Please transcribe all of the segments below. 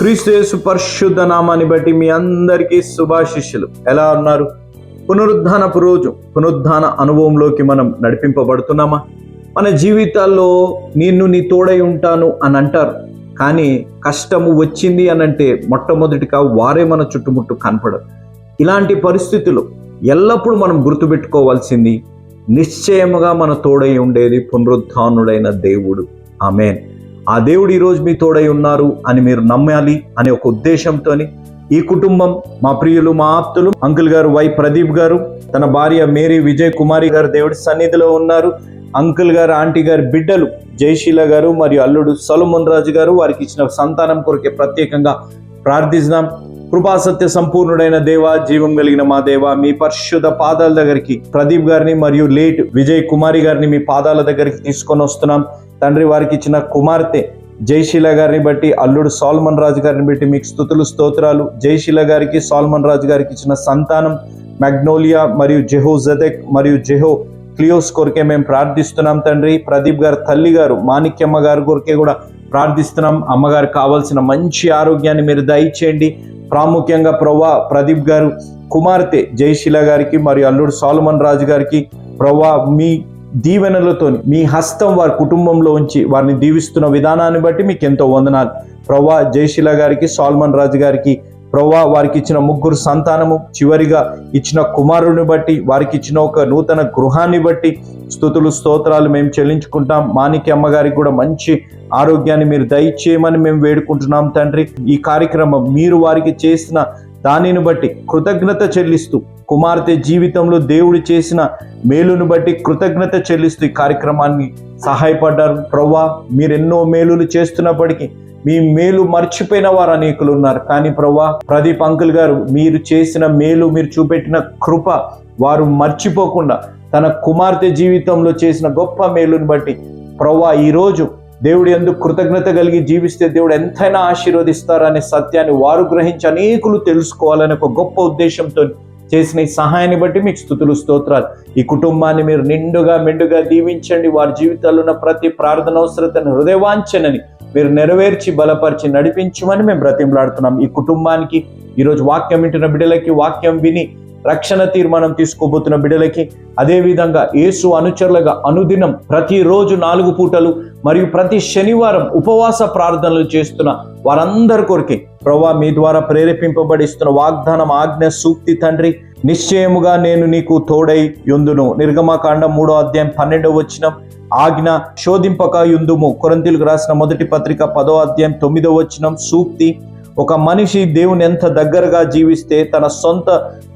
క్రీస్తు పరిశుద్ధ నామాన్ని బట్టి మీ అందరికీ శుభాశిష్యులు. ఎలా ఉన్నారు? పునరుద్ధానపు రోజు పునరుద్ధాన అనుభవంలోకి మనం నడిపింపబడుతున్నామా? మన జీవితాల్లో నిన్ను నీ తోడై ఉంటాను అని అంటారు. కానీ కష్టము వచ్చింది అని అంటే మొట్టమొదటిగా వారే మన చుట్టుముట్టు కనపడరు. ఇలాంటి పరిస్థితులు ఎల్లప్పుడూ మనం గుర్తుపెట్టుకోవాల్సింది నిశ్చయముగా మన తోడై ఉండేది పునరుద్ధానుడైన దేవుడు. ఆమెన్. ఆ దేవుడు ఈరోజు మీ తోడై ఉన్నారు అని మీరు నమ్మాలి అనే ఒక ఉద్దేశంతో ఈ కుటుంబం మా ప్రియులు మా ఆప్తులు అంకుల్ గారు వై ప్రదీప్ గారు తన భార్య మేరీ విజయ్ కుమారి గారు దేవుడి సన్నిధిలో ఉన్నారు. అంకుల్ గారు ఆంటీ గారి బిడ్డలు జయశీల గారు మరియు అల్లుడు సొలమోన్ రాజు గారు వారికి ఇచ్చిన సంతానం కొరకే ప్రత్యేకంగా ప్రార్థిస్తున్నాం. కృపాసత్య సంపూర్ణుడైన దేవ జీవం కలిగిన మా దేవ మీ పరిశుద్ధ పాదాల దగ్గరికి ప్రదీప్ గారిని మరియు లేట్ విజయ్ కుమారి గారిని మీ పాదాల దగ్గరికి తీసుకొని వస్తున్నాం. తండ్రి వారికి ఇచ్చిన కుమార్తె జయశీల గారిని బట్టి అల్లుడు సాల్మన్ రాజు గారిని బట్టి మీకు స్థుతులు స్తోత్రాలు. జయశీల గారికి సాల్మన్ రాజు గారికి ఇచ్చిన సంతానం మ్యాగ్నోలియా మరియు జెహో జదెక్ మరియు జెహో క్లియోస్ కొరికే మేము ప్రార్థిస్తున్నాం తండ్రి. ప్రదీప్ గారు తల్లి గారు మాణిక్యమ్మ గారి కొరికే కూడా ప్రార్థిస్తున్నాం. అమ్మగారు కావాల్సిన మంచి ఆరోగ్యాన్ని మీరు దయచేయండి. ప్రాముఖ్యంగా ప్రవ్వా ప్రదీప్ గారు కుమార్తె జయశీల గారికి మరియు అల్లుడు సాల్మన్ రాజు గారికి ప్రవ్వా మీ దీవెనలతో మీ హస్తం వారి కుటుంబంలో ఉంచి వారిని దీవిస్తున్న విధానాన్ని బట్టి మీకు ఎంతో వందనాలు. ప్రవ్వా జయశీల గారికి సాల్మన్ రాజు గారికి ప్రవ్వా వారికి ఇచ్చిన ముగ్గురు సంతానము చివరిగా ఇచ్చిన కుమారుని బట్టి వారికి ఇచ్చిన ఒక నూతన గృహాన్ని బట్టి స్థుతులు స్తోత్రాలు మేము చెల్లించుకుంటాం. మాణిక్య అమ్మగారికి కూడా మంచి ఆరోగ్యాన్ని మీరు దయచేయమని మేము వేడుకుంటున్నాం తండ్రి. ఈ కార్యక్రమం మీరు వారికి చేసిన దానిని బట్టి కృతజ్ఞత చెల్లిస్తూ కుమార్తె జీవితంలో దేవుడు చేసిన మేలును బట్టి కృతజ్ఞత చెల్లిస్తూ ఈ కార్యక్రమాన్ని సహాయపడ్డారు. ప్రవ్వా మీరెన్నో మేలులు చేస్తున్నప్పటికీ మీ మేలు మర్చిపోయిన వారు అనేకులు ఉన్నారు. కానీ ప్రవ్వా ప్రదీప్ అంకుల్ గారు మీరు చేసిన మేలు మీరు చూపెట్టిన కృప వారు మర్చిపోకుండా తన కుమార్తె జీవితంలో చేసిన గొప్ప మేలును బట్టి ప్రవ్వా ఈరోజు దేవుడు ఎందుకు కృతజ్ఞత కలిగి జీవిస్తే దేవుడు ఎంతైనా ఆశీర్వదిస్తారనే సత్యాన్ని వారు గ్రహించి అనేకులు తెలుసుకోవాలనే ఒక గొప్ప ఉద్దేశంతో చేసిన ఈ సహాయాన్ని బట్టి మీకు స్థుతులు స్తోత్రాలు. ఈ కుటుంబాన్ని మీరు నిండుగా మెండుగా దీవించండి. వారి జీవితాల్లో ఉన్న ప్రతి ప్రార్థన అవసరతను హృదయవాంఛనని మీరు నెరవేర్చి బలపరిచి నడిపించమని మేము బ్రతిమలాడుతున్నాం. ఈ కుటుంబానికి ఈరోజు వాక్యం వింటున్న బిడ్డలకి వాక్యం విని రక్షణ తీర్మానం తీసుకోబోతున్న బిడ్డలకి అదేవిధంగా యేసు అనుచరులుగా అనుదినం ప్రతిరోజు నాలుగు పూటలు మరియు ప్రతి శనివారం ఉపవాస ప్రార్థనలు చేస్తున్న వారందరి కొరికి ప్రభా మీ ద్వారా ప్రేరేపింపబడిస్తున్న వాగ్దానం ఆజ్ఞ సూక్తి తండ్రి నిశ్చయముగా నేను నీకు తోడై యుందును నిర్గమకాండం మూడో అధ్యాయం పన్నెండవ వచనం. ఆజ్ఞ శోధింపక యుందుము కొరంతిలకు రాసిన మొదటి పత్రిక పదో అధ్యాయం తొమ్మిదో వచనం. సూక్తి ఒక మనిషి దేవుని ఎంత దగ్గరగా జీవిస్తే తన సొంత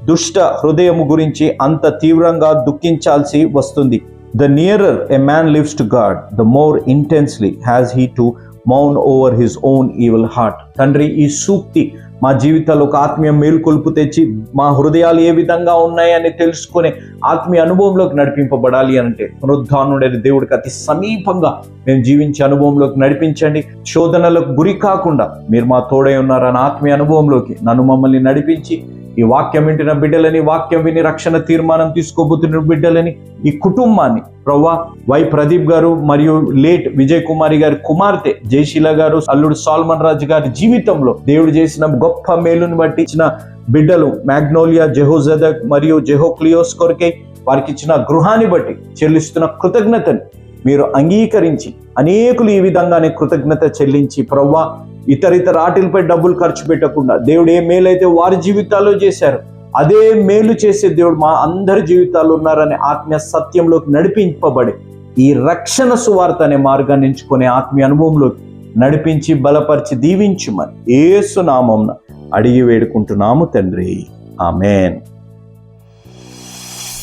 దుష్ట హృదయం గురించి అంత తీవ్రంగా దుఃఖించాల్సి వస్తుంది. The nearer a man lives to God the more intensely has he to మౌన్ over his own evil heart తండ్రి ఈ సూక్తి మా జీవితాలు ఒక ఆత్మీయ మేల్కొల్పు తెచ్చి మా హృదయాలు ఏ విధంగా ఉన్నాయని తెలుసుకునే ఆత్మీయ అనుభవంలోకి నడిపింపబడాలి అంటే పునరుద్ధానుడైన దేవుడికి అతి సమీపంగా మేము జీవించే అనుభవంలోకి నడిపించండి. శోధనలకు గురి కాకుండా మీరు మా తోడై ఉన్నారన్న ఆత్మీయ అనుభవంలోకి నన్ను మమ్మల్ని నడిపించి ఈ వాక్యం వింటున్న బిడ్డలని వాక్యం విని రక్షణ తీర్మానం తీసుకోబోతున్న బిడ్డలని ఈ కుటుంబాన్ని ప్రవ్వా వై ప్రదీప్ గారు మరియు లేట్ విజయ్ కుమారి గారి కుమార్తె జయశీల గారు అల్లుడు సాల్మన్ రాజు గారి జీవితంలో దేవుడు చేసిన గొప్ప మేలుని బట్టి ఇచ్చిన బిడ్డలు మ్యాగ్నోలియా జెహోజదక్ మరియు జెహోక్లియోస్ కొరకే వారికి ఇచ్చిన గృహాన్ని బట్టి చెల్లిస్తున్న కృతజ్ఞతని మీరు అంగీకరించి అనేకులు ఈ విధంగానే కృతజ్ఞత చెల్లించి ప్రవ్వా ఇతర ఇతర ఆటలపై డబ్బులు ఖర్చు పెట్టకుండా దేవుడు ఏ మేలైతే వారి జీవితాల్లో చేశారు అదే మేలు చేసే దేవుడు మా అందరి జీవితాల్లో ఉన్నారనే ఆత్మీయ సత్యంలోకి నడిపింపబడి ఈ రక్షణ సువార్త అనే మార్గాన్ని ఎంచుకునే ఆత్మీయ అనుభవంలోకి నడిపించి బలపరిచి దీవించుమని ఏసు నామం అడిగి వేడుకుంటున్నాము తండ్రి. ఆమెన్.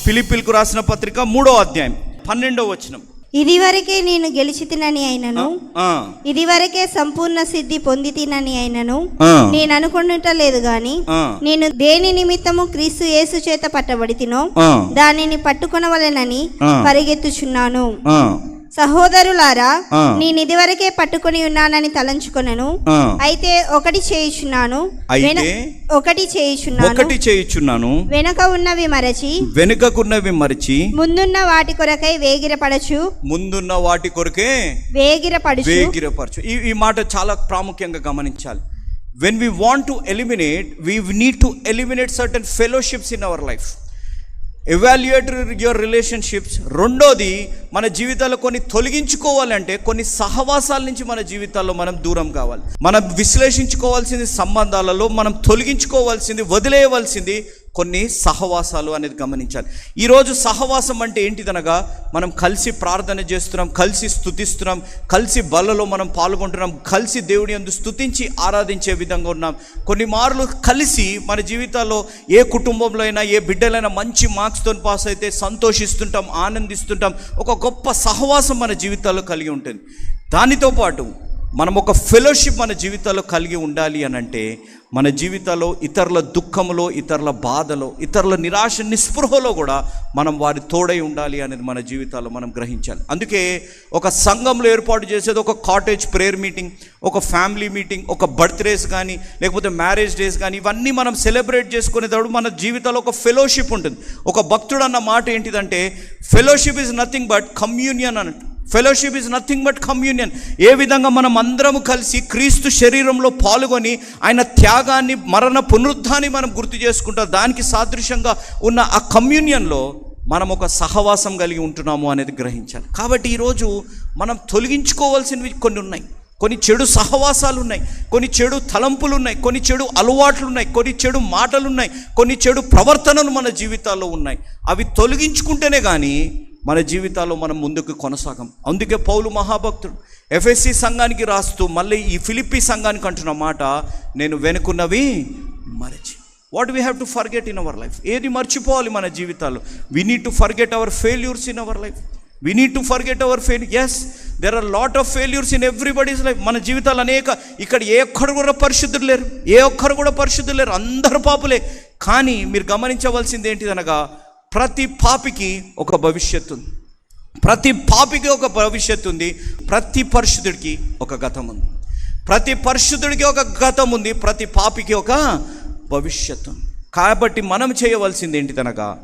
ఫిలిపిల్కు రాసిన పత్రిక మూడో అధ్యాయం పన్నెండో వచనం. ఇదివరకే నేను గెలిచి తినని అయినను ఇదివరకే సంపూర్ణ సిద్ధి పొంది తినని అయినను. నేను అనుకుంటుట లేదు గాని నేను దేని నిమిత్తము క్రీస్తు యేసు చేత పట్టబడి తినో దానిని పట్టుకొనవలెనని. పరిగెత్తుచున్నాను. సహోదరులారా. నేను ఇదివరకే పట్టుకొని ఉన్నానని తలంచుకొనను. ఆ. అయితే ఒకటి చేయుచున్నాను అయితే ఒకటి చేయుచున్నాను ఒకటి చేయుచున్నాను వెనక ఉన్నవి మరచి వెనుకకున్నవి మరిచి ముందున్న వాటి కొరకై వేగిరపడచు ముందున్న వాటి కొరకే వేగిరపడుచు. వేగిరపరచు. ఈ ఈ మాట చాలా ప్రాముఖ్యంగా గమనించాలి. When we want to eliminate we need to eliminate certain fellowships in our life evaluate your relationships రెండోది మన జీవితాల్లో కొన్ని తొలగించుకోవాలంటే కొన్ని సహవాసాల నుంచి మన జీవితాల్లో మనం దూరం కావాలి. మనం విశ్లేషించుకోవాల్సింది సంబంధాలలో మనం తొలగించుకోవాల్సింది వదిలేయవలసింది కొన్ని సహవాసాలు అనేది గమనించాలి. ఈరోజు సహవాసం అంటే ఏంటిదనగా మనం కలిసి ప్రార్థన చేస్తున్నాం కలిసి స్తుతిస్తున్నాం కలిసి బలలో మనం పాల్గొంటున్నాం కలిసి దేవుని అందు స్తుతించి ఆరాధించే విధంగా ఉన్నాం. కొన్ని మార్లు కలిసి మన జీవితాల్లో ఏ కుటుంబంలో అయినా ఏ బిడ్డలైనా మంచి మార్క్స్తో పాస్ అయితే సంతోషిస్తుంటాం ఆనందిస్తుంటాం. ఒక గొప్ప సహవాసం మన జీవితాల్లో కలిగి ఉంటుంది. దానితో పాటు మనం ఒక ఫెలోషిప్ మన జీవితాల్లో కలిగి ఉండాలి అని అంటే మన జీవితాల్లో ఇతరుల దుఃఖంలో ఇతరుల బాధలో ఇతరుల నిరాశ నిస్పృహలో కూడా మనం వారి తోడై ఉండాలి అనేది మన జీవితాల్లో మనం గ్రహించాలి. అందుకే ఒక సంఘంలో ఏర్పాటు చేసేది ఒక కాటేజ్ ప్రేయర్ మీటింగ్ ఒక ఫ్యామిలీ మీటింగ్ ఒక బర్త్డేస్ కానీ లేకపోతే మ్యారేజ్ డేస్ కానీ ఇవన్నీ మనం సెలబ్రేట్ చేసుకునేటప్పుడు మన జీవితంలో ఒక ఫెలోషిప్ ఉంటుంది. ఒక భక్తుడు అన్న మాట ఏంటిదంటే fellowship is nothing but communion అన్నట్టు. Fellowship is nothing but communion ఏ విధంగా మనం అందరం కలిసి క్రీస్తు శరీరంలో పాల్గొని ఆయన త్యాగాన్ని మరణ పునరుద్ధాన్ని మనం గుర్తు చేసుకుంటాం. దానికి సాదృశ్యంగా ఉన్న ఆ కమ్యూనియన్లో మనం ఒక సహవాసం కలిగి ఉంటున్నాము అనేది గ్రహించాలి. కాబట్టి ఈరోజు మనం తొలగించుకోవాల్సినవి కొన్ని ఉన్నాయి. కొన్ని చెడు సహవాసాలు ఉన్నాయి కొన్ని చెడు తలంపులు ఉన్నాయి కొన్ని చెడు అలవాట్లు ఉన్నాయి కొన్ని చెడు మాటలు ఉన్నాయి కొన్ని చెడు ప్రవర్తనలు మన జీవితాల్లో ఉన్నాయి. అవి తొలగించుకుంటేనే కానీ మన జీవితాల్లో మనం ముందుకు కొనసాగం. అందుకే పౌలు మహాభక్తుడు ఎఫ్ఎస్సి సంఘానికి రాస్తూ మళ్ళీ ఈ ఫిలిప్పి సంఘానికి అంటున్న మాట నేను వెనుకున్నవి మరచి. What we have to forget in our life ఏది మర్చిపోవాలి మన జీవితాల్లో? We need to forget our failures in our life we need to forget our failures there are lot of failures in everybody's life మన జీవితాలు అనేక ఇక్కడ ఏ ఒక్కరు కూడా పరిశుద్ధులు లేరు. ఏ ఒక్కరు కూడా పరిశుద్ధులు లేరు. అందరు పాపులే. కానీ మీరు గమనించవలసింది ఏంటిదనగా ప్రతి పాపికి ఒక భవిష్యత్తు ఉంది. ప్రతి పాపికి ఒక భవిష్యత్తు ఉంది. ప్రతి పరిశుద్ధుడికి ఒక గతం ఉంది. ప్రతి పరిశుద్ధుడికి ఒక గతం ఉంది. ప్రతి పాపికి ఒక భవిష్యత్తు ఉంది. కాబట్టి మనం చేయవలసింది ఏంటిదనగా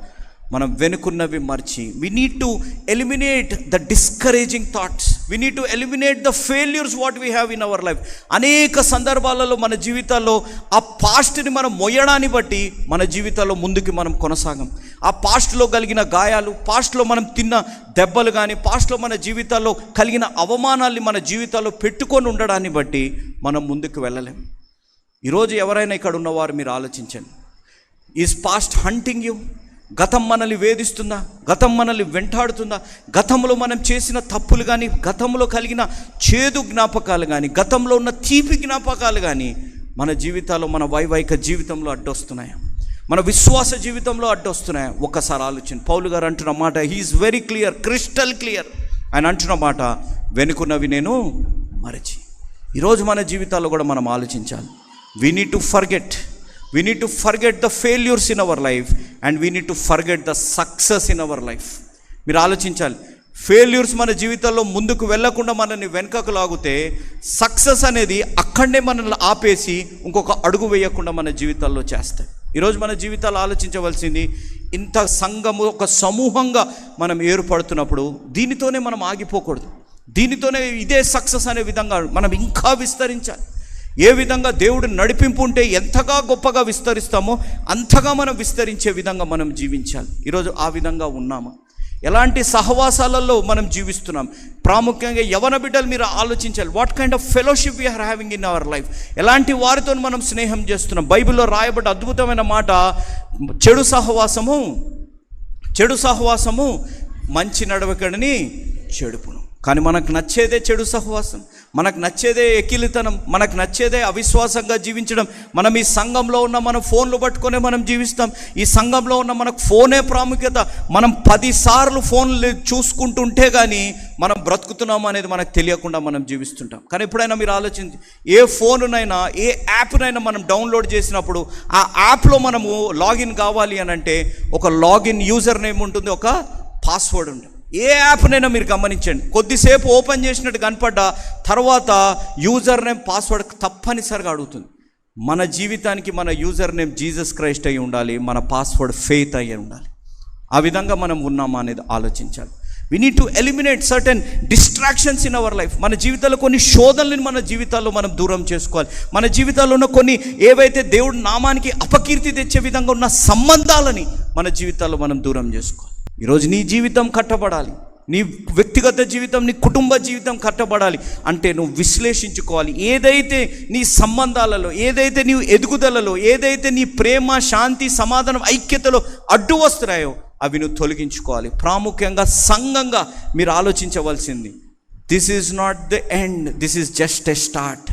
మనం వెనుకున్నవి మర్చి we need to eliminate the discouraging thoughts we need to eliminate the failures what we have in our life అనేక సందర్భాలలో మన జీవితాల్లో ఆ పాస్ట్ని మనం మొయ్యడాన్ని బట్టి మన జీవితాల్లో ముందుకు మనం కొనసాగం. ఆ పాస్ట్లో కలిగిన గాయాలు పాస్ట్లో మనం తిన్న దెబ్బలు కానీ పాస్ట్లో మన జీవితాల్లో కలిగిన అవమానాల్ని మన జీవితాల్లో పెట్టుకొని ఉండడాన్ని బట్టి మనం ముందుకు వెళ్ళలేం. ఈరోజు ఎవరైనా ఇక్కడ ఉన్నవారు మీరు ఆలోచించండి. ఈజ్ పాస్ట్ హంటింగ్ యూ గతం మనల్ని వేధిస్తుందా గతం మనల్ని వెంటాడుతుందా గతంలో మనం చేసిన తప్పులు కానీ గతంలో కలిగిన చేదు జ్ఞాపకాలు కానీ గతంలో ఉన్న తీపి జ్ఞాపకాలు కానీ మన జీవితాల్లో మన వైవాహిక జీవితంలో అడ్డొస్తున్నాయా. మన విశ్వాస జీవితంలో అడ్డొస్తున్నాయా. ఒక్కసారి ఆలోచన. పౌలు గారు అంటున్న మాట he is very clear crystal clear ఆయన అంటున్న మాట వెనుకున్నవి నేను మరచి. ఈరోజు మన జీవితాల్లో కూడా మనం ఆలోచించాలి. We need to forget we need to forget the failures in our life and we need to forget the success in our life మీరు ఆలోచించాలి. ఫెయిల్యూర్స్ మన జీవితంలో ముందుకు వెళ్ళకుండా మనల్ని వెనుకకు లాగితే సక్సెస్ అనేది అక్కడనే మనల్ని ఆపేసి ఇంకొక అడుగు వేయకుండా మన జీవితాల్లో చేస్తాయి. ఈరోజు మన జీవితాలు ఆలోచించవలసింది ఇంత సంఘము ఒక సమూహంగా మనం ఏర్పడుతున్నప్పుడు దీనితోనే మనం ఆగిపోకూడదు. దీనితోనే ఇదే సక్సెస్ అనే విధంగా మనం ఇంకా విస్తరించాలి. ఏ విధంగా దేవుడు నడిపింపు ఉంటే ఎంతగా గొప్పగా విస్తరిస్తామో అంతగా మనం విస్తరించే విధంగా మనం జీవించాలి. ఈరోజు ఆ విధంగా ఉన్నామా? ఎలాంటి సహవాసాలలో మనం జీవిస్తున్నాం? ప్రాముఖ్యంగా యవన బిడ్డలు మీరు ఆలోచించాలి. What kind of fellowship we are having in our life ఎలాంటి వారితో మనం స్నేహం చేస్తున్నాం? బైబిల్లో రాయబడ్డ అద్భుతమైన మాట చెడు సహవాసము చెడు సహవాసము మంచి నడవకడని చెడుపును. కానీ మనకు నచ్చేదే చెడు సహవాసం మనకు నచ్చేదే ఎకిలితనం మనకు నచ్చేదే అవిశ్వాసంగా జీవించడం. మనం ఈ సంఘంలో ఉన్న మనం ఫోన్లు పట్టుకొనే మనం జీవిస్తాం. ఈ సంఘంలో ఉన్న మనకు ఫోనే ప్రాముఖ్యత. మనం పదిసార్లు ఫోన్లు చూసుకుంటుంటే కానీ మనం బ్రతుకుతున్నాం అనేది మనకు తెలియకుండా మనం జీవిస్తుంటాం. కానీ ఎప్పుడైనా మీరు ఆలోచించి ఏ ఫోనునైనా ఏ యాప్నైనా మనం డౌన్లోడ్ చేసినప్పుడు ఆ యాప్లో మనము లాగిన్ కావాలి అని అంటే ఒక లాగిన్ యూజర్ నేమ్ ఉంటుంది ఒక పాస్వర్డ్ ఉంటుంది. ఏ యాప్నైనా మీరు గమనించండి. కొద్దిసేపు ఓపెన్ చేసినట్టు కనపడ్డా తర్వాత యూజర్ నేమ్ పాస్వర్డ్ తప్పనిసరిగా అడుగుతుంది. మన జీవితానికి మన యూజర్ నేమ్ జీసస్ క్రైస్ట్ అయి ఉండాలి మన పాస్వర్డ్ ఫెయిత్ అయి ఉండాలి. ఆ విధంగా మనం ఉన్నామా అనేది ఆలోచించాలి. We need to eliminate certain distractions in our life మన జీవితాల్లో కొన్ని శోధనలను మన జీవితాల్లో మనం దూరం చేసుకోవాలి. మన జీవితాల్లో ఉన్న కొన్ని ఏవైతే దేవుడి నామానికి అపకీర్తి తెచ్చే విధంగా ఉన్న సంబంధాలని మన జీవితాల్లో మనం దూరం చేసుకోవాలి. ఈరోజు నీ జీవితం కట్టబడాలి. నీ వ్యక్తిగత జీవితం నీ కుటుంబ జీవితం కట్టబడాలి అంటే నువ్వు విశ్లేషించుకోవాలి. ఏదైతే నీ సంబంధాలలో ఏదైతే నీ ఎదుగుదలలో ఏదైతే నీ ప్రేమ శాంతి సమాధానం ఐక్యతలో అడ్డు వస్తున్నాయో అవి నువ్వు తొలగించుకోవాలి. ప్రాముఖ్యంగా సంఘంగా మీరు ఆలోచించవలసింది. This is not the end this is just a start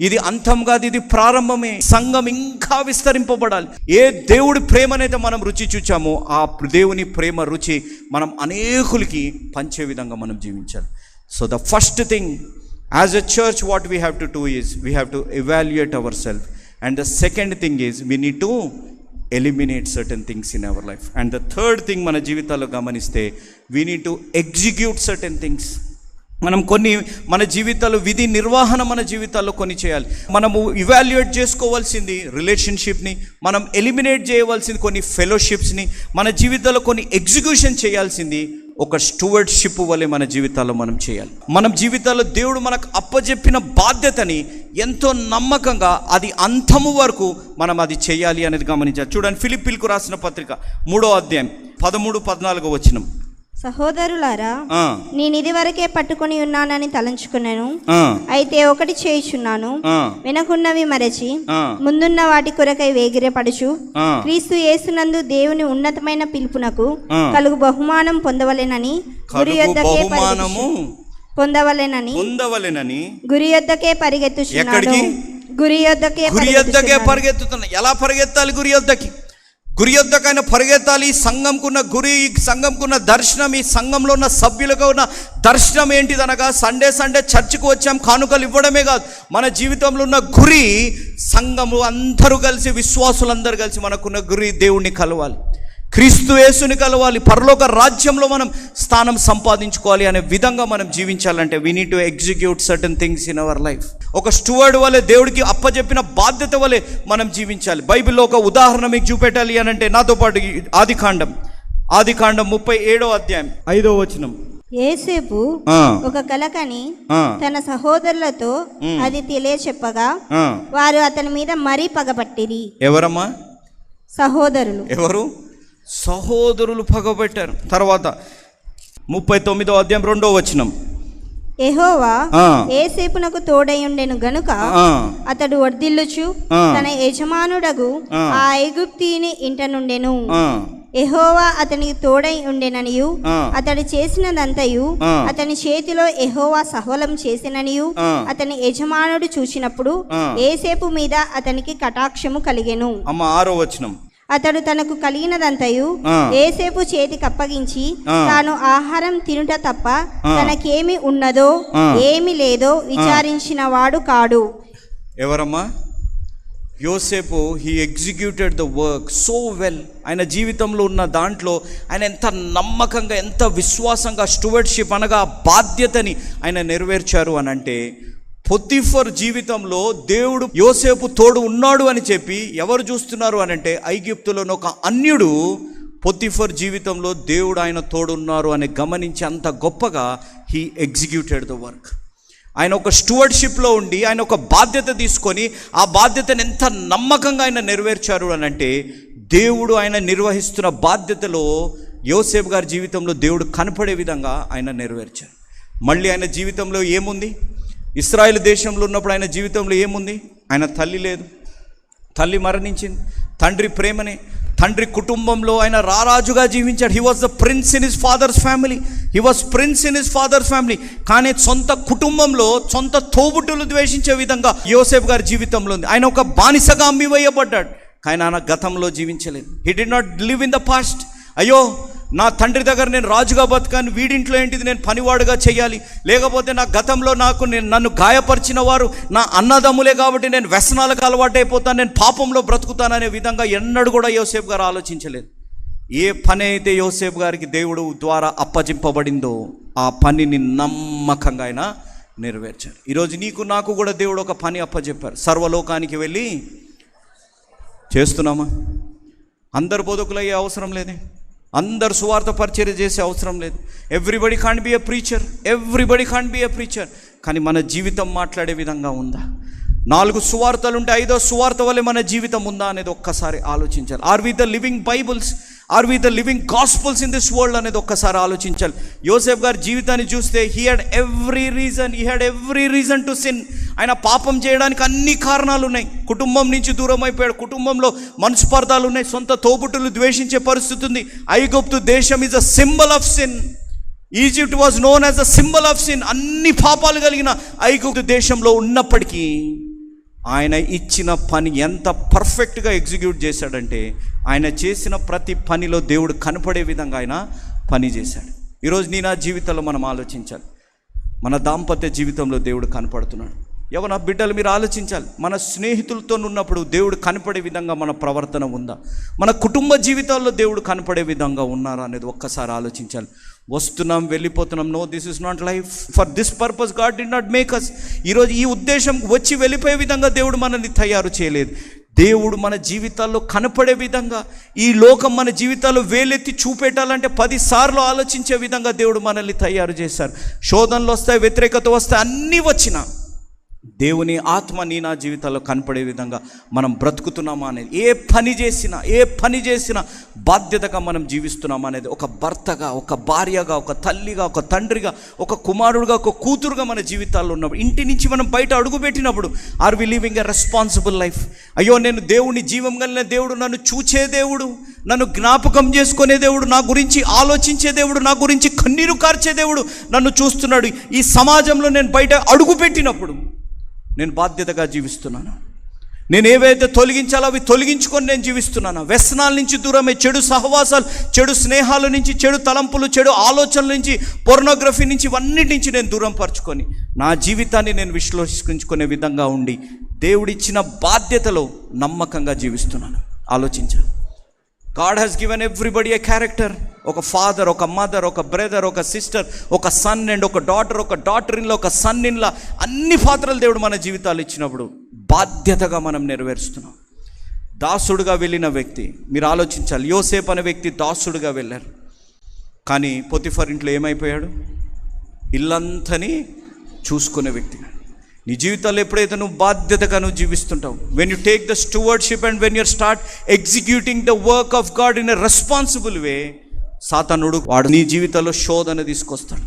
ఇది అంతం కాదు ఇది ప్రారంభమే. సంఘం ఇంకా విస్తరింపబడాలి. ఏ దేవుడి ప్రేమనైతే మనం రుచి చూచామో ఆ దేవుని ప్రేమ రుచి మనం అనేకులకి పంచే విధంగా మనం జీవించాలి. So the first thing as a church what we have to do is we have to evaluate our self and the second thing is we need to eliminate certain things in our life and the third thing మన జీవితాల్లో గమనిస్తే we need to execute certain things మనం కొన్ని మన జీవితాలు విధి నిర్వహణ మన జీవితాల్లో కొన్ని చేయాలి. మనము ఇవాల్యుయేట్ చేసుకోవాల్సింది రిలేషన్షిప్ని మనం ఎలిమినేట్ చేయవలసింది కొన్ని ఫెలోషిప్స్ని మన జీవితాల్లో కొన్ని ఎగ్జిక్యూషన్ చేయాల్సింది ఒక స్టూవర్డ్షిప్ వలె మన జీవితాల్లో మనం చేయాలి. మనం జీవితాల్లో దేవుడు మనకు అప్పజెప్పిన బాధ్యతని ఎంతో నమ్మకంగా అది అంతము వరకు మనం అది చేయాలి అనేది గమనించాలి. చూడండి ఫిలిపిల్కు రాసిన పత్రిక మూడో అధ్యాయం పదమూడు పద్నాలుగో వచ్చినం సహోదరులారా నేను ఇదివరకే పట్టుకొని ఉన్నానని తలంచుకున్నాను అయితే ఒకటి చేయుచున్నాను వెనకున్నవి మరచి. ముందున్న వాటి కొరకై వేగిరపడుచు. క్రీస్తు యేసునందు దేవుని ఉన్నతమైన పిలుపునకు. కలుగు బహుమానం పొందవలెనని గురి యొద్దకే పొందవలెనని పొందవలెనని గురి యొద్దకే పరిగెత్తుచున్నాను ఎక్కడికి? గురి యొద్దకే గురి యొద్దకే. పరిగెత్తుతున్నా ఎలా పరిగెత్తాలి గురి యొద్దకి గురి యొద్దకైనా పరిగెత్తాలి. ఈ సంఘంకున్న గురి ఈ సంఘంకున్న దర్శనం ఈ సంఘంలో ఉన్న సభ్యులకు ఉన్న దర్శనం ఏంటిదనగా సండే సండే చర్చికి వచ్చాం. కానుకలు ఇవ్వడమే కాదు. మన జీవితంలో ఉన్న గురి సంఘము అందరూ కలిసి విశ్వాసులందరూ కలిసి మనకున్న గురి దేవుణ్ణి కలవాలి. క్రీస్తు యేసుని కలవాలి. పరలోక రాజ్యంలో మనం స్థానం సంపాదించుకోవాలి అనే విధంగా మనం జీవించాలంటే we need to execute certain things in our life ఒక స్టూవర్డ్ వలె దేవుడికి అప్పచెప్పిన బాధ్యత వలె మనం జీవించాలి. బైబిల్లో ఒక ఉదాహరణ మీకు చూపెట్టాలి అని అంటే నాతో పాటు ఆది కాండం. ఆది కాండం ముప్పై ఏడో అధ్యాయం. ఐదో వచనం. ఏసేపు ఒక కలకని తన సహోదరులతో అది తెలియచెప్పగా. వారు అతని మీద మరీ పగబట్టిరి ఎవరమ్మా? సహోదరులు. ఎవరు? సహోదరులు పగబెట్టారు తర్వాత ముప్పై తొమ్మిదో అధ్యాయం రెండో వచనం ఎహోవా. ఏసేపునకు తోడై ఉండెను గనుక అతడు వర్ధిల్లుచు. తన యజమానుడగు ఆ. ఐగుప్తీని ఇంట నుండెను ఎహోవా అతనికి తోడై ఉండెననియు. అతడు చేసినదంతయు. అతని చేతిలో ఎహోవా సఫలం చేసిననియు. అతని యజమానుడు చూసినప్పుడు. ఏసేపు మీద అతనికి కటాక్షము కలిగెను అమ్మ ఆరో వచనం అతడు తనకు కలిగినదంతయు. ఏసేపు చేతికి అప్పగించి. తాను ఆహారం తినుట తప్ప. తనకేమి ఉన్నదో. ఏమి లేదో విచారించిన వాడు కాడు ఎవరమ్మా యోసేపు he executed the work so well ఆయన జీవితంలో ఉన్న దాంట్లో ఆయన ఎంత నమ్మకంగా ఎంత విశ్వాసంగా స్టూవర్డ్షిప్ అనగా బాధ్యతని ఆయన నెరవేర్చారు అని అంటే పొత్తిఫర్ జీవితంలో దేవుడు యోసేపు తోడు ఉన్నాడు అని చెప్పి ఎవరు చూస్తున్నారు అని అంటే ఐగిప్తులోని ఒక అన్యుడు పొత్తిఫర్ జీవితంలో దేవుడు ఆయన తోడున్నారు అని గమనించి అంత గొప్పగా హీ ఎగ్జిక్యూటెడ్ ద వర్క్ ఆయన ఒక స్టూవర్డ్షిప్లో ఉండి ఆయన ఒక బాధ్యత తీసుకొని ఆ బాధ్యతను ఎంత నమ్మకంగా ఆయన నెరవేర్చారు అని అంటే దేవుడు ఆయన నిర్వహిస్తున్న బాధ్యతలో యోసేపు గారి జీవితంలో దేవుడు కనపడే విధంగా ఆయన నెరవేర్చారు. మళ్ళీ ఆయన జీవితంలో ఏముంది? ఇస్రాయేల్ దేశంలో ఉన్నప్పుడు ఆయన జీవితంలో ఏముంది? ఆయన తల్లి లేదు. తల్లి మరణించింది. తండ్రి ప్రేమనే తండ్రి కుటుంబంలో ఆయన రారాజుగా జీవించాడు. He was the prince in his father's family he was prince in his father's family కానీ సొంత కుటుంబంలో సొంత తోబుట్టులు ద్వేషించే విధంగా యోసేఫ్ గారి జీవితంలో ఉంది. ఆయన ఒక బానిసగా అమ్మివేయబడ్డాడు కానీ ఆయన గతంలో జీవించలేదు. He did not live in the past అయ్యో నా తండ్రి దగ్గర నేను రాజుగా బతకాను వీడింట్లో ఏంటిది నేను పనివాడుగా చేయాలి? లేకపోతే నా గతంలో నాకు నేను నన్ను గాయపరిచిన వారు నా అన్నదమ్ములే కాబట్టి నేను వ్యసనాలకు అలవాటైపోతాను నేను పాపంలో బ్రతుకుతాననే విధంగా ఎన్నడూ కూడా యోసేపు గారు ఆలోచించలేదు. ఏ పని అయితే యోసేపు గారికి దేవుడు ద్వారా అప్పజింపబడిందో ఆ పనిని నమ్మకంగా ఆయన నెరవేర్చారు. ఈరోజు నీకు నాకు కూడా దేవుడు ఒక పని అప్పచెప్పారు సర్వలోకానికి వెళ్ళి చేస్తున్నామా? అందరు బోధకులు అయ్యే అవసరం లేదే? అందరు సువార్త పరిచర్య చేసే అవసరం లేదు. Everybody can be a preacher everybody can be a preacher కానీ మన జీవితం మాట్లాడే విధంగా ఉందా? నాలుగు సువార్తలు ఉంటే ఐదో సువార్త వల్లే మన జీవితం ఉందా అనేది ఒక్కసారి ఆలోచించాలి. Are we the living Bibles are we the living gospels in this world అనేది ఒక్కసారి ఆలోచించాలి. యోసేఫ్ గారి జీవితాన్ని చూస్తే he had every reason he had every reason to sin ఆయన పాపం చేయడానికి అన్ని కారణాలు ఉన్నాయి కుటుంబం నుంచి దూరం అయిపోయాడు కుటుంబంలో మనస్పర్ధాలు ఉన్నాయి సొంత తోబుట్టులు ద్వేషించే పరిస్థితి ఉంది. ఐగుప్తు దేశం is a symbol of sin Egypt was known as a symbol of sin అన్ని పాపాలు కలిగిన ఐగుప్తు దేశంలో ఉన్నప్పటికీ ఆయన ఇచ్చిన పని ఎంత పర్ఫెక్ట్గా ఎగ్జిక్యూట్ చేశాడంటే ఆయన చేసిన ప్రతి పనిలో దేవుడు కనపడే విధంగా ఆయన పని చేశాడు. ఈరోజు నీ నా జీవితంలో మనం ఆలోచించాలి. మన దాంపత్య జీవితంలో దేవుడు కనపడుతున్నాడు. యవన బిడ్డలు మీరు ఆలోచించాలి. మన స్నేహితులతో ఉన్నప్పుడు దేవుడు కనపడే విధంగా మన ప్రవర్తన ఉందా? మన కుటుంబ జీవితాల్లో దేవుడు కనపడే విధంగా ఉన్నారా అనేది ఒక్కసారి ఆలోచించాలి. వస్తున్నాం వెళ్ళిపోతున్నాం. No this is not life for this purpose God did not make us ఈరోజు ఈ ఉద్దేశం వచ్చి వెళ్ళిపోయే విధంగా దేవుడు మనల్ని తయారు చేయలేదు. దేవుడు మన జీవితాల్లో కనపడే విధంగా ఈ లోకం మన జీవితాల్లో వేలెత్తి చూపెట్టాలంటే పదిసార్లు ఆలోచించే విధంగా దేవుడు మనల్ని తయారు చేశారు. శోధనలు వస్తాయి వ్యతిరేకత వస్తాయి అన్నీ వచ్చినా దేవుని ఆత్మ నీ నా జీవితాల్లో కనపడే విధంగా మనం బ్రతుకుతున్నామా అనేది ఏ పని చేసినా ఏ పని చేసినా బాధ్యతగా మనం జీవిస్తున్నామా అనేది ఒక భర్తగా ఒక భార్యగా ఒక తల్లిగా ఒక తండ్రిగా ఒక కుమారుడుగా ఒక కూతురుగా మన జీవితాల్లో ఉన్నప్పుడు ఇంటి నుంచి మనం బయట అడుగుపెట్టినప్పుడు are we living a responsible life అయ్యో నేను దేవుని జీవం కలిగిన దేవుడు నన్ను చూచే దేవుడు నన్ను జ్ఞాపకం చేసుకునే దేవుడు నా గురించి ఆలోచించే దేవుడు నా గురించి కన్నీరు కార్చే దేవుడు నన్ను చూస్తున్నాడు. ఈ సమాజంలో నేను బయట అడుగుపెట్టినప్పుడు నేను బాధ్యతగా జీవిస్తున్నాను. నేను ఏవైతే తొలగించాలో అవి తొలగించుకొని నేను జీవిస్తున్నాను. వ్యసనాల నుంచి దూరమే చెడు సహవాసాలు చెడు స్నేహాల నుంచి చెడు తలంపులు చెడు ఆలోచనల నుంచి పొర్నోగ్రఫీ నుంచి ఇవన్నిటి నుంచి నేను దూరం పరుచుకొని నా జీవితాన్ని నేను విశ్లేషించుకునే విధంగా ఉండి దేవుడిచ్చిన బాధ్యతలో నమ్మకంగా జీవిస్తున్నాను. ఆలోచించాను God has given everybody a character ఒక ఫాదర్ ఒక మదర్ ఒక బ్రదర్ ఒక సిస్టర్ ఒక సన్ అండ్ ఒక డాటర్ ఒక డాటర్ ఇన్లో ఒక సన్ ఇన్లా అన్ని పాత్రలు దేవుడు మన జీవితాలు ఇచ్చినప్పుడు బాధ్యతగా మనం నెరవేరుస్తున్నాం. దాసుడుగా వెళ్ళిన వ్యక్తి మీరు ఆలోచించాలి యోసేపు అనే వ్యక్తి దాసుడుగా వెళ్ళారు. కానీ పొతిఫర్ ఇంట్లో ఏమైపోయాడు? ఇల్లంతని చూసుకునే వ్యక్తిగా. నీ జీవితాల్లో ఎప్పుడైతే నువ్వు బాధ్యతగా నువ్వు జీవిస్తుంటావు when you take the stewardship and when you're start executing the work of God in a responsible way సాతానుడు వాడు నీ జీవితంలో శోధన తీసుకొస్తాడు.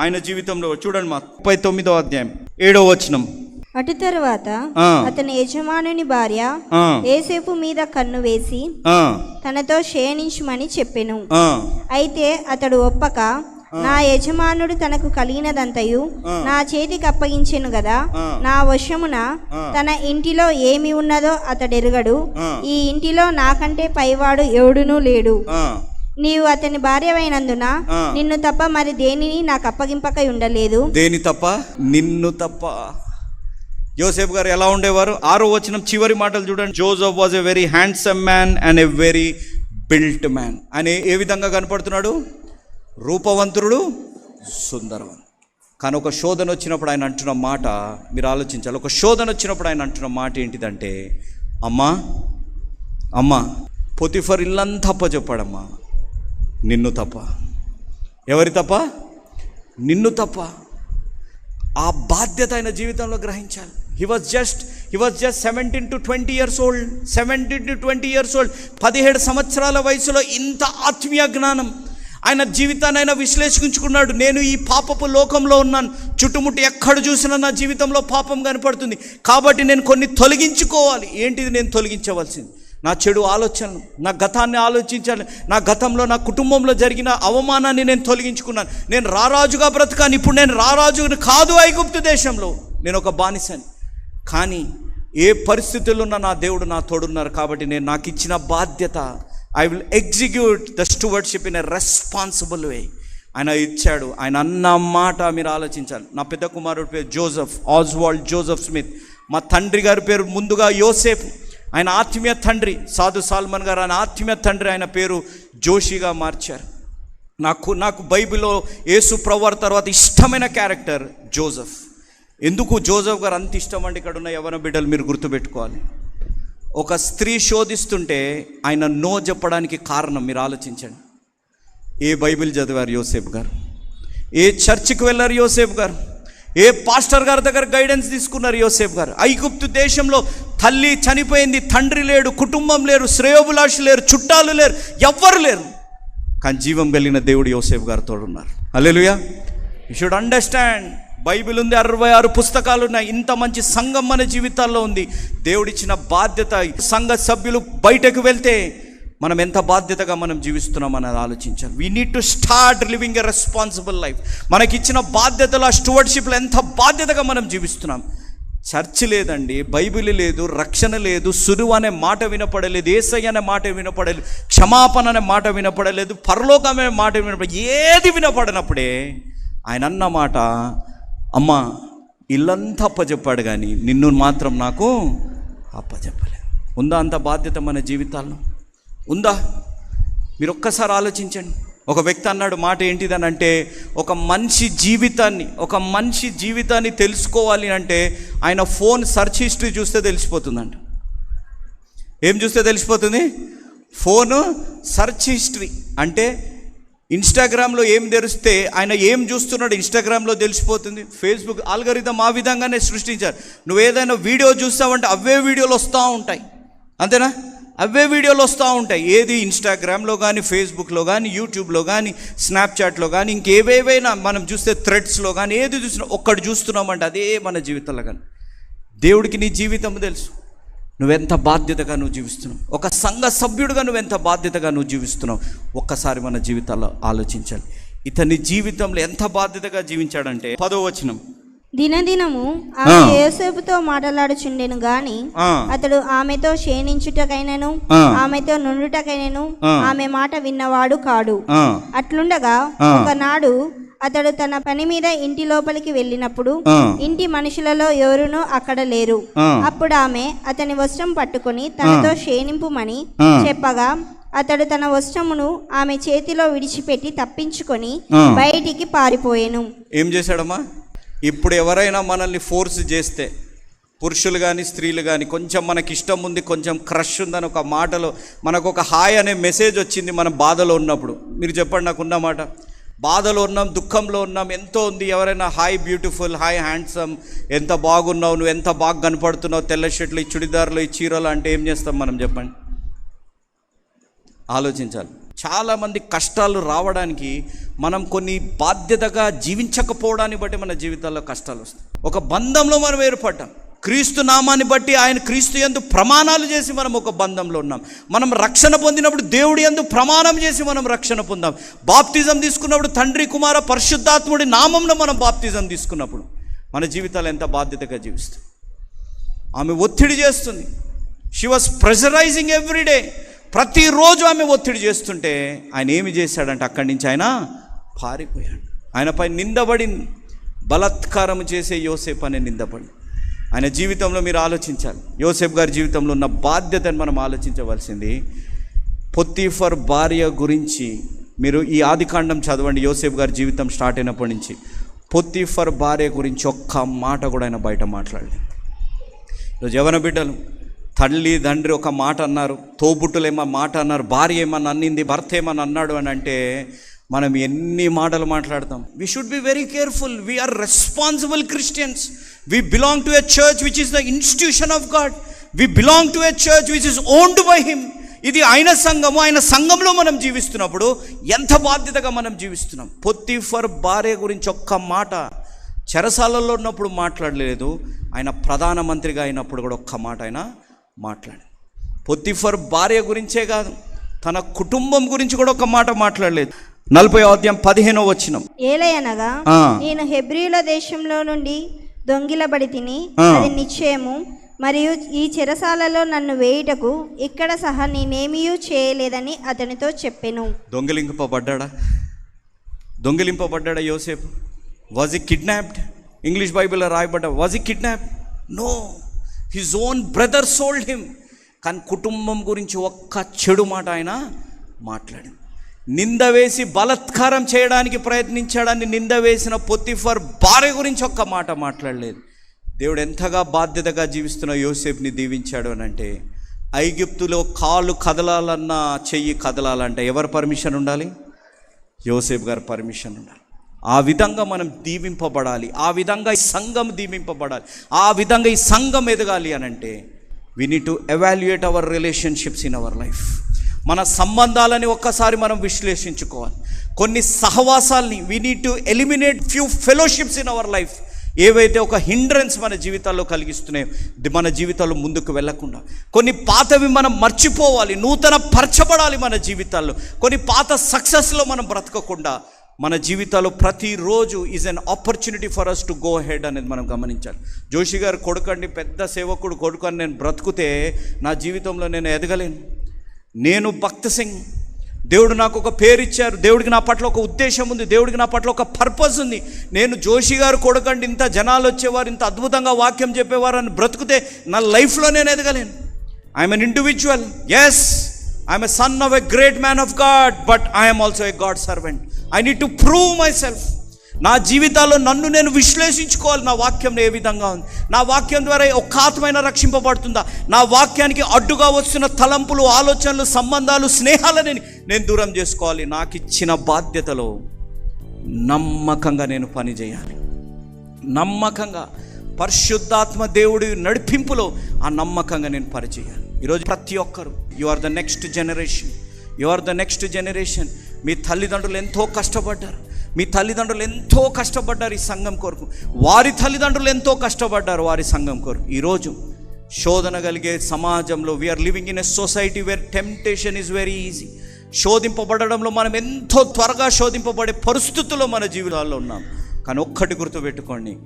ఆయన జీవితంలో చూడండి మా ముప్పై తొమ్మిదో అధ్యాయం ఏడో వచనం. అటు తరువాత. అతని యజమానుని భార్య ఏసేపు మీద కన్ను వేసి తనతో శయనించుమని చెప్పెను. అయితే అతడు ఒప్పక నా యజమానుడు తనకు కలిగినదంతయు నా చేతికి అప్పగించెను గదా. ఆ. నా వశమున. తన ఇంటిలో ఏమి ఉన్నదో అతడెరుగడు. ఈ ఇంటిలో నాకంటే పైవాడు ఎవడునూ లేడు. నీవు అతని భార్యవైనందున. నిన్ను తప్ప మరి దేనిని నాకు అప్పగింపకై ఉండలేదు. దేని తప్ప? నిన్ను తప్ప. యోసేఫ్ గారు ఎలా ఉండేవారు? ఆరో వచనం చివరి మాటలు చూడండి. Joseph was a very handsome man and a very built man అని ఏ విధంగా కనపడుతున్నాడు? రూపవంతుడు సుందరవంతుడు కానీ ఒక శోధన వచ్చినప్పుడు ఆయన అంటున్న మాట మీరు ఆలోచించాలి. ఒక శోధన వచ్చినప్పుడు ఆయన అంటున్న మాట ఏంటిదంటే అమ్మా అమ్మా పొతిఫర్ ఇల్లంతా తప్ప చెప్పాడమ్మా నిన్ను తప్ప. ఎవరి తప్ప? నిన్ను తప్ప. ఆ బాధ్యత ఆయన జీవితంలో గ్రహించాలి. He was just he was just seventeen to twenty years old seventeen to twenty years old పదిహేడు సంవత్సరాల వయసులో ఇంత ఆత్మీయ జ్ఞానం. ఆయన జీవితాన్ని ఆయన విశ్లేషించుకున్నాడు. నేను ఈ పాపపు లోకంలో ఉన్నాను. చుట్టుముట్టు ఎక్కడ చూసినా నా జీవితంలో పాపం కనపడుతుంది. కాబట్టి నేను కొన్ని తొలగించుకోవాలి. ఏంటిది నేను తొలగించవలసింది? నా చెడు ఆలోచనలు నా గతాన్ని ఆలోచించాలి. నా గతంలో నా కుటుంబంలో జరిగిన అవమానాన్ని నేను తొలగించుకున్నాను. నేను రారాజుగా బ్రతకాను. ఇప్పుడు నేను రారాజు కాదు ఐగుప్తు దేశంలో. నేను ఒక బానిసని. కానీ ఏ పరిస్థితుల్లో నా దేవుడు నా తోడున్నారు. కాబట్టి నేను నాకు ఇచ్చిన బాధ్యత I will execute the stewardship in a responsible way ఆయన ఇచ్చాడు. ఆయన అన్న మాట మీరు ఆలోచించాలి. నా పెద్ద కుమారుడు పేరు జోసఫ్ ఆజ్వాల్డ్ జోసెఫ్ స్మిత్. మా తండ్రి గారి పేరు ముందుగా యోసేఫ్ ఆయన ఆత్మీయ తండ్రి సాధు సాల్మన్ గారు ఆయన ఆత్మీయ తండ్రి ఆయన పేరు జోషిగా మార్చారు. నాకు నాకు బైబిల్లో యేసు ప్రవర్ తర్వాత ఇష్టమైన క్యారెక్టర్ జోసఫ్. ఎందుకు జోసఫ్ గారు అంత ఇష్టం అండి? ఇక్కడ ఉన్న యవన బిడ్డలు మీరు గుర్తుపెట్టుకోవాలి. ఒక స్త్రీ శోధిస్తుంటే ఆయన నో చెప్పడానికి కారణం మీరు ఆలోచించండి. ఏ బైబిల్ చదివారు యోసేఫ్ గారు? ఏ చర్చికి వెళ్ళారు యోసేఫ్ గారు? ఏ పాస్టర్ గారి దగ్గర గైడెన్స్ తీసుకున్నారు యోసేఫ్ గారు? ఐగుప్తు దేశంలో తల్లి చనిపోయింది తండ్రి లేడు కుటుంబం లేరు శ్రేయోభిలాష లేరు చుట్టాలు లేరు ఎవ్వరు లేరు. కానీ జీవం కలిగిన దేవుడు యోసేఫ్ గారితో ఉన్నారు. Alleluia you should understand Bible ఉంది అరవై ఆరు పుస్తకాలు ఉన్నాయి. ఇంత మంచి సంఘం మన జీవితాల్లో ఉంది. దేవుడిచ్చిన బాధ్యత సంఘ సభ్యులు బయటకు వెళ్తే మనం ఎంత బాధ్యతగా మనం జీవిస్తున్నాం అనేది ఆలోచించాలి. We need to start living a responsible life మనకిచ్చిన బాధ్యతలు ఆ స్టూవర్డ్షిప్లో ఎంత బాధ్యతగా మనం జీవిస్తున్నాం. చర్చ్ లేదండి బైబిల్ లేదు రక్షణ లేదు సురువు అనే మాట వినపడలేదు ఏసై అనే మాట వినపడలేదు క్షమాపణ అనే మాట వినపడలేదు పరలోకం అనే మాట వినపడలేదు ఏది వినపడినప్పుడే ఆయన అన్న మాట అమ్మ ఇల్లంతా అప్పచెప్పాడు కానీ నిన్ను మాత్రం నాకు అప్పచెప్పలేదు ఉందా అంత బాధ్యత మన జీవితాల్లో? ఉందా? మీరు ఒక్కసారి ఆలోచించండి. ఒక వ్యక్తి అన్నాడు మాట ఏంటిదని అంటే ఒక మనిషి జీవితాన్ని ఒక మనిషి జీవితాన్ని తెలుసుకోవాలి అంటే ఆయన ఫోన్ సెర్చ్ హిస్టరీ చూస్తే తెలిసిపోతుందంట. ఏం చూస్తే తెలిసిపోతుంది? Phone search history. అంటే ఇన్స్టాగ్రామ్లో ఏం తెరిస్తే ఆయన ఏం చూస్తున్నాడు ఇన్స్టాగ్రామ్లో తెలిసిపోతుంది. ఫేస్బుక్ ఆల్గరిథం ఆ విధంగానే సృష్టించారు. నువ్వు ఏదైనా వీడియో చూస్తావంటే అవే వీడియోలు వస్తూ ఉంటాయి. అంతేనా? అవే వీడియోలు వస్తూ ఉంటాయి. ఏది ఇన్స్టాగ్రామ్లో కానీ ఫేస్బుక్లో కానీ యూట్యూబ్లో కానీ స్నాప్చాట్లో కానీ ఇంకేవేవైనా మనం చూస్తే థ్రెడ్స్లో కానీ ఏది చూసినా ఒక్కటి చూస్తున్నామంటే అదే మన జీవితంలో కానీ దేవుడికి నీ జీవితం తెలుసు. నువ్వెంత బాధ్యతగా నువ్వు జీవిస్తున్నావు? ఒక సంఘ సభ్యుడిగా నువ్వెంత బాధ్యతగా నువ్వు జీవిస్తున్నావు? ఒక్కసారి మన జీవితాల్లో ఆలోచించాలి. ఇతని జీవితంలో ఎంత బాధ్యతగా జీవించాడంటే పదో వచనం. దినదినము ఆమె. యోసేపుతో మాట్లాడుచుండెను గాని అతడు ఆమెతో క్షీణించుటకైనను. ఆమెతో నుండుటకైనను. ఆమె మాట విన్నవాడు కాడు అట్లుండగా. ఒకనాడు అతడు తన పని మీద ఇంటి లోపలికి వెళ్ళినప్పుడు. ఇంటి మనుషులలో ఎవరునూ అక్కడ లేరు. అప్పుడు ఆమె అతని వస్త్రం పట్టుకొని తనతో క్షీణింపుమని. చెప్పగా అతడు తన వస్త్రమును ఆమె చేతిలో విడిచిపెట్టి తప్పించుకొని. బయటికి పారిపోయెను ఏం చేశాడమ్మా ఇప్పుడు ఎవరైనా మనల్ని ఫోర్స్ చేస్తే పురుషులు కానీ స్త్రీలు కానీ కొంచెం మనకి ఇష్టం ఉంది కొంచెం క్రష్ ఉందని ఒక మాటలో మనకు ఒక హాయ్ అనే మెసేజ్ వచ్చింది మనం బాధలో ఉన్నప్పుడు. మీరు చెప్పండి నాకు ఉన్న మాట. బాధలో ఉన్నాం దుఃఖంలో ఉన్నాం ఎంతో ఉంది ఎవరైనా హాయ్ బ్యూటిఫుల్ హాయ్ హ్యాండ్సమ్ ఎంత బాగున్నావు నువ్వు ఎంత బాగా కనపడుతున్నావు తెల్ల షర్ట్లు ఈ చుడిదార్లు ఈ చీరలు అంటే ఏం చేస్తాం మనం చెప్పండి? ఆలోచించాలి. చాలామంది కష్టాలు రావడానికి మనం కొన్ని బాధ్యతగా జీవించకపోవడాన్ని బట్టి మన జీవితాల్లో కష్టాలు వస్తాయి. ఒక బంధంలో మనం ఏర్పడ్డాం. క్రీస్తు నామాన్ని బట్టి ఆయన క్రీస్తు ఎందు ప్రమాణాలు చేసి మనం ఒక బంధంలో ఉన్నాం. మనం రక్షణ పొందినప్పుడు దేవుడి ఎందు ప్రమాణం చేసి మనం రక్షణ పొందాం. బాప్తిజం తీసుకున్నప్పుడు తండ్రి కుమార పరిశుద్ధాత్ముడి నామంలో మనం బాప్తిజం తీసుకున్నప్పుడు మన జీవితాలు ఎంత బాధ్యతగా జీవిస్తాం ఆమె ఒత్తిడి చేస్తుంది. షీ వాస్ ప్రెషరైజింగ్ ఎవ్రీడే ప్రతిరోజు ఆమె ఒత్తిడి చేస్తుంటే ఆయన ఏమి చేశాడంటే అక్కడి నుంచి ఆయన పారిపోయాడు. ఆయనపై నిందబడి బలాత్కారం చేసే యోసేపు అనే నిందపడి. ఆయన జీవితంలో మీరు ఆలోచించాలి. యోసేపు గారి జీవితంలో ఉన్న బాధ్యతను మనం ఆలోచించవలసింది పొత్తిఫర్ భార్య గురించి మీరు ఈ ఆదికాండం చదవండి. యోసేపు గారి జీవితం స్టార్ట్ అయినప్పటి నుంచి పొత్తిఫర్ భార్య గురించి ఒక్క మాట కూడా ఆయన బయట మాట్లాడలేదు. ఈరోజు యవన బిడ్డలు తల్లి తండ్రి ఒక మాట అన్నారు తోబుట్టులు ఏమో మాట అన్నారు భార్య ఏమని అన్నింది భర్త ఏమన్నా అన్నాడు అని అంటే మనం ఎన్ని మాటలు మాట్లాడతాం. We should be very careful we are responsible Christians we belong to a church which is the institution of God we belong to a church which is owned by him ఇది ఆయన సంఘము ఆయన సంఘంలో మనం జీవిస్తున్నప్పుడు ఎంత బాధ్యతగా మనం జీవిస్తున్నాం. పొత్తిఫర్ భార్య గురించి ఒక్క మాట చెరసాలలో ఉన్నప్పుడు మాట్లాడలేదు. ఆయన ప్రధానమంత్రిగా అయినప్పుడు కూడా ఒక్క మాట ఆయన మాట్లాడి పొత్తిఫర్ భార్య గురించే కాదు తన కుటుంబం గురించి కూడా ఒక మాట మాట్లాడలేదు. నలభై అధ్యాయం పదిహేనో వచ్చినం ఏలయనగా. నేను హెబ్రియుల దేశంలో నుండి దొంగిలబడి తిని. అది నిశ్చయము మరియు ఈ చెరసాలలో నన్ను వేయుటకు ఇక్కడ సహా నేనేమీయూ చేయలేదని అతనితో చెప్పెను. దొంగిలింపబడ్డా దొంగిలింపబడ్డా యోసేపు? వాజ్ ఈ కిడ్నాప్డ్ ఇంగ్లీష్ బైబిల్లో రాయబడ్డా was he kidnap no his own brother sold him కానీ కుటుంబం గురించి ఒక్క చెడు మాట ఆయన మాట్లాడింది నింద వేసి బలత్కారం చేయడానికి ప్రయత్నించాడని నింద వేసిన పొత్తిఫర్ భార్య గురించి ఒక్క మాట మాట్లాడలేదు. దేవుడు ఎంతగా బాధ్యతగా జీవిస్తున్న యోసేఫ్ని దీవించాడు అని అంటే ఐగిప్తులో కాలు కదలాలన్నా చెయ్యి కదలాలంటే ఎవరి పర్మిషన్ ఉండాలి? యోసేఫ్ గారు పర్మిషన్ ఉండాలి. ఆ విధంగా మనం దీవింపబడాలి. ఆ విధంగా ఈ సంఘం దీవింపబడాలి. ఆ విధంగా ఈ సంఘం ఎదగాలి అని అంటే we need to evaluate our relationships in our life మన సంబంధాలని ఒక్కసారి మనం విశ్లేషించుకోవాలి. కొన్ని సహవాసాల్ని we need to eliminate few fellowships in our life ఏవైతే ఒక హిండ్రెన్స్ మన జీవితాల్లో కలిగిస్తున్నాయో మన జీవితాల్లో ముందుకు వెళ్ళకుండా. కొన్ని పాతవి మనం మర్చిపోవాలి నూతన పరచబడాలి మన జీవితాల్లో. కొన్ని పాత సక్సెస్లో మనం బ్రతకకుండా మన జీవితాల్లో ప్రతిరోజు is an opportunity for us to go head అనేది మనం గమనించాలి. జోషి గారు కొడుకండి పెద్ద సేవకుడు కొడుకు అని నేను బ్రతుకుతే నా జీవితంలో నేను ఎదగలేను. నేను భక్త సింగ్. దేవుడు నాకు ఒక పేరు ఇచ్చారు. దేవుడికి నా పట్ల ఒక ఉద్దేశం ఉంది. దేవుడికి నా పట్ల ఒక పర్పస్ ఉంది. నేను జోషి గారు కొడుకండి ఇంత జనాలు వచ్చేవారు ఇంత అద్భుతంగా వాక్యం చెప్పేవారు అని బ్రతుకుతే నా లైఫ్లో నేను ఎదగలేను. I'm an individual as I'm a son of a great man of God but I'm also a God servant I need to prove my self నా జీవితాల్లో నన్ను నేను విశ్లేషించుకోవాలి. నా వాక్యం ఏ విధంగా ఉంది? నా వాక్యం ద్వారా ఒక్క ఆత్మైన రక్షింపబడుతుందా? నా వాక్యానికి అడ్డుగా వస్తున్న తలంపులు ఆలోచనలు సంబంధాలు స్నేహాలని నేను దూరం చేసుకోవాలి. నాకు ఇచ్చిన బాధ్యతలో నమ్మకంగా నేను పని చేయాలి. నమ్మకంగా పరిశుద్ధాత్మ దేవుడి నడిపింపులో ఆ నమ్మకంగా నేను పరిచేయాలి ఈరోజు ప్రతి ఒక్కరు you are the next generation you are the next generation మీ తల్లిదండ్రులు ఎంతో కష్టపడ్డారు. మీ తల్లిదండ్రులు ఎంతో కష్టపడ్డారు ఈ సంఘం కొరకు. వారి తల్లిదండ్రులు ఎంతో కష్టపడ్డారు వారి సంఘం కొరకు. ఈరోజు శోధన కలిగే సమాజంలో we are living in a society where temptation is very easy శోధింపబడడంలో మనం ఎంతో త్వరగా శోధింపబడే పరిస్థితుల్లో మన జీవితాల్లో ఉన్నాం. కానీ ఒక్కటి గుర్తుపెట్టుకోండి.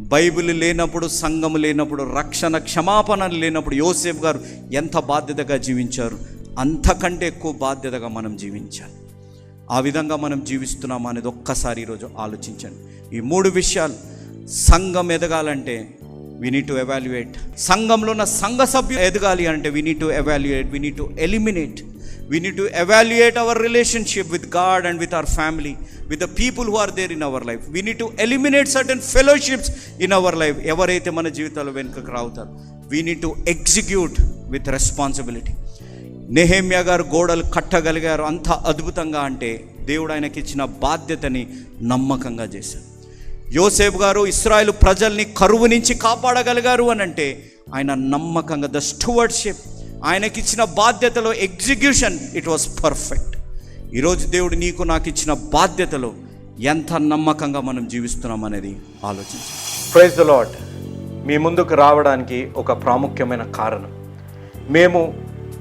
బైబిల్ లేనప్పుడు సంఘం లేనప్పుడు రక్షణ క్షమాపణ లేనప్పుడు యోసేఫ్ గారు ఎంత బాధ్యతగా జీవించారు? అంతకంటే ఎక్కువ బాధ్యతగా మనం జీవించాలి. ఆ విధంగా మనం జీవిస్తున్నామా అనేది ఒక్కసారి ఈరోజు ఆలోచించండి. ఈ మూడు విషయాలు సంఘం ఎదగాలంటే వీ నీడ్ టు ఎవాల్యుయేట్ సంఘంలో ఉన్న సంఘ సభ్యులు ఎదగాలి అంటే we need to evaluate we need to eliminate we need to evaluate our relationship with God and with our family with the people who are there in our life we need to eliminate certain fellowships in our life ఎవరైతే మన జీవితాల్లో వెనుకకు రావుతారు we need to execute with responsibility Nehemiah గారు గోడలు కట్టగలిగారు అంత అద్భుతంగా అంటే దేవుడు ఆయనకి ఇచ్చిన బాధ్యతని నమ్మకంగా చేశారు. యోసేపు గారు ఇస్రాయల్ ప్రజల్ని కరువు నుంచి కాపాడగలిగారు అని అంటే ఆయన నమ్మకంగా ద స్టువర్డ్షిప్ ఆయనకి ఇచ్చిన బాధ్యతలో ఎగ్జిక్యూషన్ ఇట్ వాస్ పర్ఫెక్ట్ ఈరోజు దేవుడు నీకు నాకు ఇచ్చిన బాధ్యతలో ఎంత నమ్మకంగా మనం జీవిస్తున్నాం అనేది ఆలోచించాలి ప్రైజ్ ద లాడ్ మీ ముందుకు రావడానికి ఒక ప్రాముఖ్యమైన కారణం. మేము